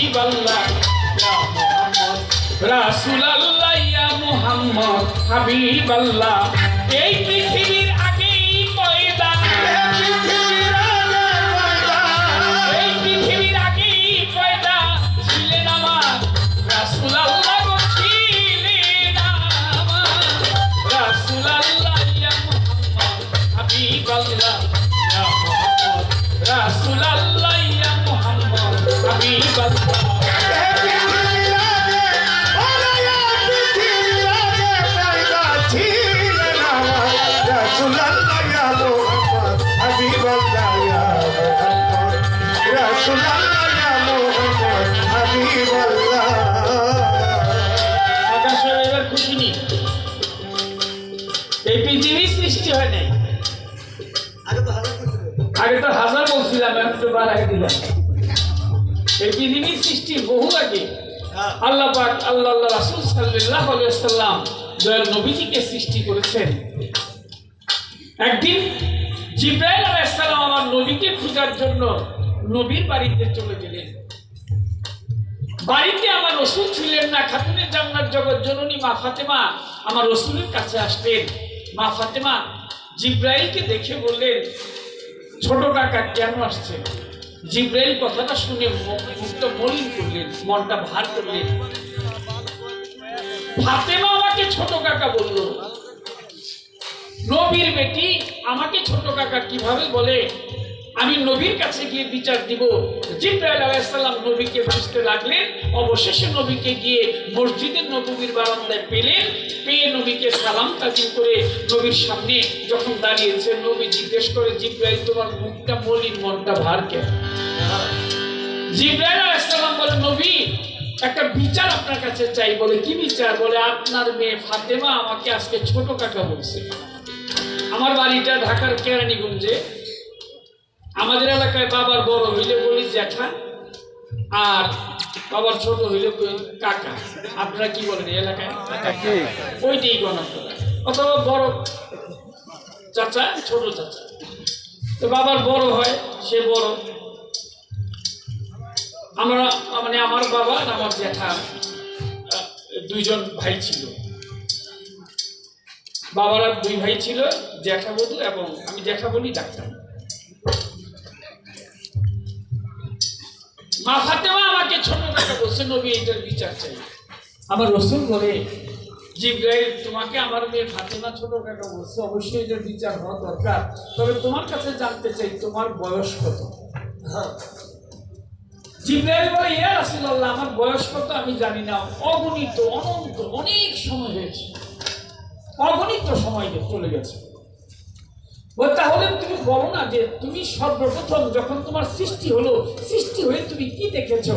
হাবিব আল্লাহ রাসুল আল্লাহ ইয়া মুহাম্মদ হাবিব এই পৃথিবীর আগেই পয়দা এই পৃথিবীর আগেই পয়দা ছিলেন আমার। রাসুল ছিলেন আমার। রাসুল ইয়া মুহাম্মদ হাবিব ইয়া মুহাম্মদ রাসুল এই পৃথিবী সৃষ্টি হয় নাই। আগে তো হাজার বলছিলাম আমি তো বাড়াই দিলাম। এই পৃথিবীর সৃষ্টি বহু আগে। আল্লাহ পাক আল্লাহ আল্লাহ রাসূল সাল্লাল্লাহু আলাইহি সাল্লাম দয়াল নবীজিকে সৃষ্টি করেছেন। একদিন জিব্রাইল আলাইহিস সালাম আমার নবীকে খোঁজার জন্য নবীর বাড়িতে চলে গেলেন। বাড়িতে আমার রসুল ছিলেন না খাতুনের জান্নাত জগৎ জননী মা ফাতেমা আমার রসুলের কাছে আসলেন মা ফাতেমা, জিব্রাইলকে দেখে বললেন, ছোট কাকা কেন আসছে? জিব্রাইল কথাটা শুনে মুক্ত মলিন করলেন, মনটা ভার করলেন। ফাতেমা আমাকে ছোট কাকা বলল, নবীর বেটি আমাকে ছোট কাকা কীভাবে বলে? আমি নবীর কাছে গিয়ে বিচার দিব। জিব্রাইল আলাইসাল্লাম নবীকে বুঝতে লাগলেন। অবশেষে নবীকে গিয়ে মসজিদের নবীর বারান্দায় পেলেন। পেয়ে নবীকে সালাম তাজিম করে নবীর সামনে যখন দাঁড়িয়েছে, নবী জিজ্ঞেস করে, জিব্রাইল, তোমার মুখটা মলিন, মনটা ভার কেন? জিব্রাইল আলাইসাল্লাম বলে, নবী, একটা বিচার আপনার কাছে চাই। বলে, কি বিচার? বলে, আপনার মেয়ে ফাতেমা আমাকে আজকে ছোট কাকা বলছে। আমার বাড়িটা ঢাকার কেরানীগঞ্জে। আমাদের এলাকায় বাবার বড় হইলে বলি জ্যাঠা আর বাবার ছোট হইলে বলি কাকা। আপনারা কি বলেন এলাকায়? ওইটাই গণনা অথবা বড় চাচা ছোট চাচা। তো বাবার বড় হয় সে বড়। আমরা মানে আমার বাবা আর আমার জ্যাঠা দুইজন ভাই ছিল। বাবার দুই ভাই ছিল জ্যাঠা বধূ এবং আমি জ্যাঠা বলি ডাক্তার। মা আমাকে ছোট কাকা বলছে, নবী, এটার বিচার চাই। আমার রসুল বলে, জিব্রাইল, তোমাকে আমার মেয়ে ফাতেমা ছোট কাকা বলছে, অবশ্যই এটার বিচার হওয়া দরকার। তবে তোমার কাছে জানতে চাই, তোমার বয়স কত? জিব্রাইল বলে, ইয়া রাসূলুল্লাহ, আমার বয়স কত আমি জানি না। অগণিত, অনন্ত, অনেক সময় হয়েছে। অগণিত সময় চলে গেছে। তাহলে তুমি বলো না যে তুমি সর্বপ্রথম যখন তোমার সৃষ্টি হলো, সৃষ্টি হয়ে তুমি কি দেখেছ?